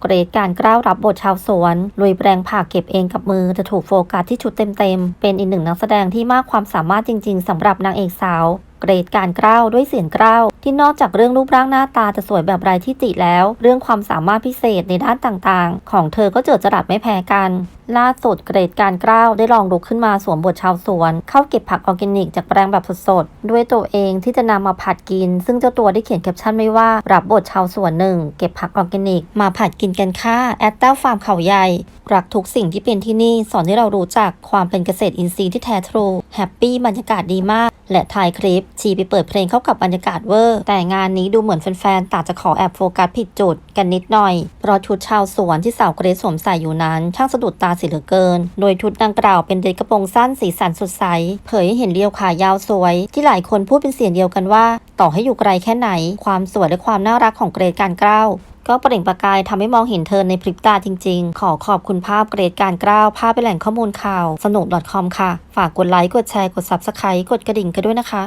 เกรดการกล้าวรับบทชาวสวนลุยแปลงผักเก็บเองกับมือจะถูกโฟกัสที่ชุดเต็มๆเป็นอีกหนึ่งนักแสดงที่มากความสามารถจริง ๆสำหรับนางเอกสาว เกรดการกล้าวด้วยเสียงกล้าวที่นอกจากเรื่องรูปร่างหน้าตาจะสวยแบบไร้ที่ติแล้ว เรื่องความสามารถพิเศษในด้านต่างๆ ของเธอก็เจิดจรัสไม่แพ้กัน ล่าสุดเกรดการกล้าวได้ลองลุกขึ้นมาสวมบทชาวสวน เข้าเก็บผักออร์แกนิกจากแปลงแบบสดๆ ด้วยตัวเองที่จะนำมาผัดกิน ซึ่งเจ้าตัวได้เขียนแคปชั่นไว้ว่า รับบทชาวสวนหนึ่งเก็บผักออร์แกนิก มาผัดกินกันค่ะแอตเต้าฟาร์มเขาใหญ่รักทุกสิ่งที่เป็นที่นี่สอนให้เรารู้จักความเป็นเกษตรอินทรีย์ที่แท้ทรูแฮปปี้บรรยากาศดีมาก และถ่ายคลิป ชีไปเปิดเพลงเข้ากับบรรยากาศเวอร์ แต่งานนี้ดูเหมือนแฟนๆต่างจะขอแอบโฟกัสผิดจุดกันนิดหน่อย เพราะชุดชาวสวนที่สาวเกรซสวมใส่อยู่นั้น ช่างสะดุดตาเสียเหลือเกิน โดยชุดดังกล่าวเป็นเดรสกระโปรงสั้นสีสันสดใส เผยให้เห็นเรียวขายาวสวย ที่หลายคนพูดเป็นเสียงเดียวกันว่า ต่อให้อยู่ไกลแค่ไหน ความสวยและความน่ารักของเกรดการกล้าวก็เปล่งประกายทำให้มองเห็นเธอในพริบตาจริงๆ ขอขอบคุณภาพเกรดการกล้าว ภาพเป็นแหล่งข้อมูลข่าว สนุก .com ค่ะ ฝากกดไลค์ กดแชร์ กด Subscribe กดกระดิ่งกันด้วยนะคะ